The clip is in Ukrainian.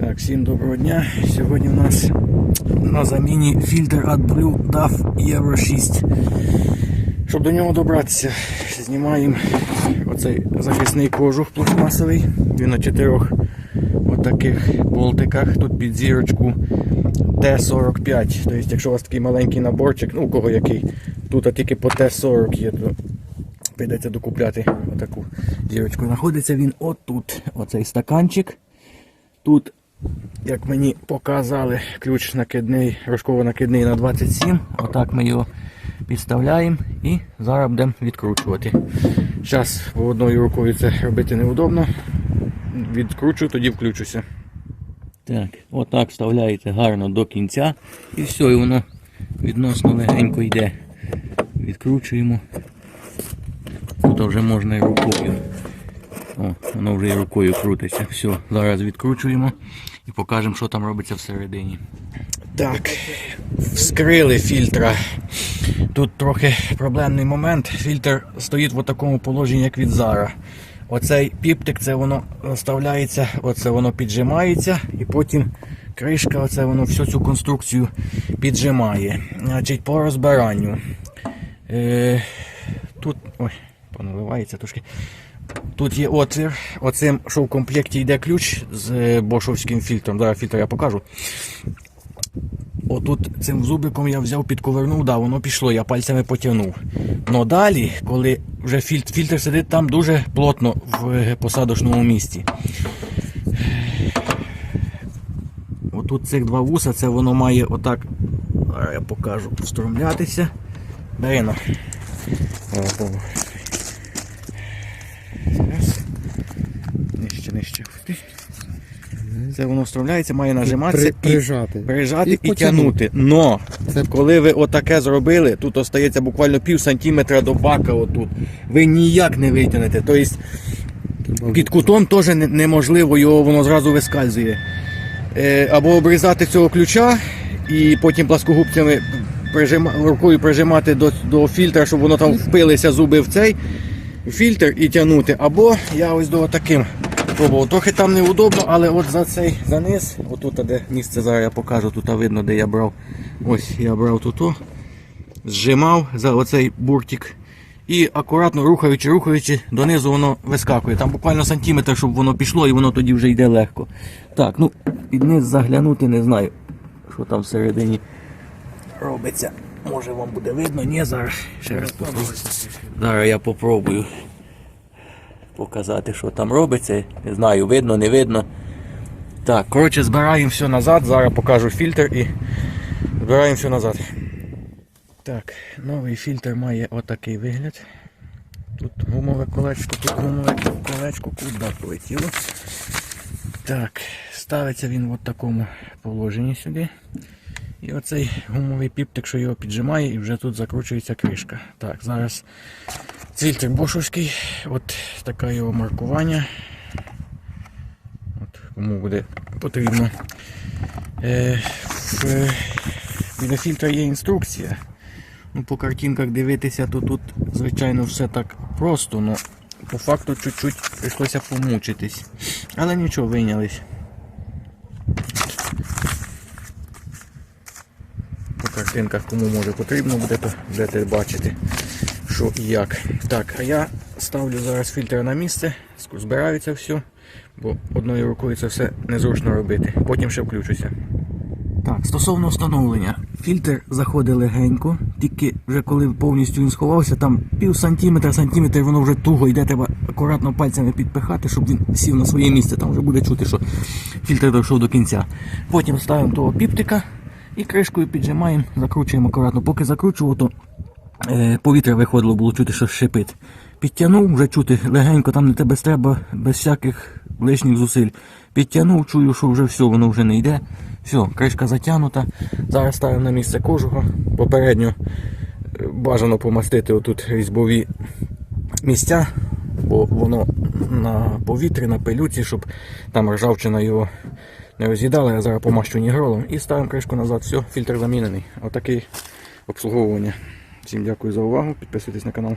Так, всім доброго дня. Сьогодні у нас на заміні фільтр AdBlue DAF Euro 6. Щоб до нього добратися, знімаємо оцей захисний кожух пластмасовий. Він на чотирьох отаких болтиках. Тут під зірочку Т-45. Тобто, якщо у вас такий маленький наборчик, ну у кого який, тут а тільки по Т-40 є, то прийдеться докупляти отаку зірочку. Знаходиться він отут. Оцей стаканчик. Тут, як мені показали, ключ накидний, рожково накидний на 27. Отак ми його підставляємо і зараз будемо відкручувати. Зараз одною рукою це робити неудобно. Відкручу, тоді включуся. Так, отак вставляєте гарно до кінця і все, і воно відносно легенько йде. Відкручуємо. Тут вже можна і рукою. О, воно вже і рукою крутиться. Все, зараз відкручуємо і покажемо, що там робиться всередині. Так, вскрили фільтра. Тут трохи проблемний момент. Фільтр стоїть в такому положенні, як від Зара. Оцей піптик, це воно вставляється, оце воно піджимається, і потім кришка, оце воно всю цю конструкцію піджимає. Значить, по розбиранню. Е, тут. Ой, поналивається трошки. Тут є отвір. Оцим, що в комплекті йде ключ з е, бошовським фільтром. Зараз фільтр я покажу. Отут цим зубиком я взяв, підковернув, да, воно пішло, я пальцями потягнув. Но далі, коли вже фільтр, фільтр сидить там дуже плотно в е, посадочному місці. Отут цих два вуса, це воно має отак, я покажу, встромлятися. Дарина. Раз. Нижче, нижче. Це воно встромляється, має нажиматися При- і прижати. прижати І і, тягнути. Но Це- коли ви отаке зробили, тут остається буквально пів сантиметра до бака отут. Ви ніяк не витягнете. Тобто під кутом теж неможливо, його воно зразу вискальзує. Е, або обрізати цього ключа і потім пласкогубцями прижима, рукою прижимати до, до фільтра, щоб воно там впилися зуби в цей фільтр і тягнути. Або я ось до таким пробував. Трохи там неудобно, але от за цей за низ, отут, де місце зараз я покажу, тут видно, де я брав. Ось я брав тут, зжимав за оцей буртик. І акуратно рухаючи, рухаючи, донизу воно вискакує. Там буквально сантиметр, щоб воно пішло, і воно тоді вже йде легко. Так, ну під низ заглянути не знаю, що там всередині робиться. Може вам буде видно, ні, зараз ще раз попробую. Зараз я попробую показати, що там робиться. Не знаю, видно, не видно. Так, коротше, збираємо все назад, зараз покажу фільтр і збираємо все назад. Так, новий фільтр має отакий вигляд. Тут гумове колечко, тут гумове колечко, куди полетіло. Так, ставиться він в такому положенні сюди. І оцей гумовий піптик, що його піджимає, і вже тут закручується кришка. Так, зараз фільтр бошовський, от таке його маркування. От, кому буде потрібно. Е, в, біля фільтра є інструкція. Ну, по картинках дивитися, то тут, звичайно, все так просто, але по факту чуть-чуть прийшлося помучитись. Але нічого, вийнялись. По картинках, кому може потрібно буде, то будете бачити, що і як. Так, а я ставлю зараз фільтр на місце, збираю це все, бо одною рукою це все незручно робити. Потім ще включуся. Так, стосовно встановлення, фільтр заходить легенько, тільки вже коли повністю він сховався, там пів сантиметра, сантиметр, воно вже туго йде, треба акуратно пальцями підпихати, щоб він сів на своє місце. Там вже буде чути, що фільтр дійшов до кінця. Потім ставимо того піптика і кришкою піджимаємо, закручуємо акуратно. Поки закручував, то е, повітря виходило, було чути, що шипить. Підтягнув, вже чути легенько, там не тебе треба, без всяких лишніх зусиль. Підтягнув, чую, що вже все, воно вже не йде. Все, кришка затягнута. Зараз ставимо на місце кожуха. Попередньо е, бажано помастити отут різьбові місця, бо воно на повітрі, на пилюці, щоб там ржавчина його не роз'їдали, Я зараз помащу нігролом і ставимо кришку назад. Все, фільтр замінений. Отакий обслуговування. Всім дякую за увагу. Підписуйтесь на канал.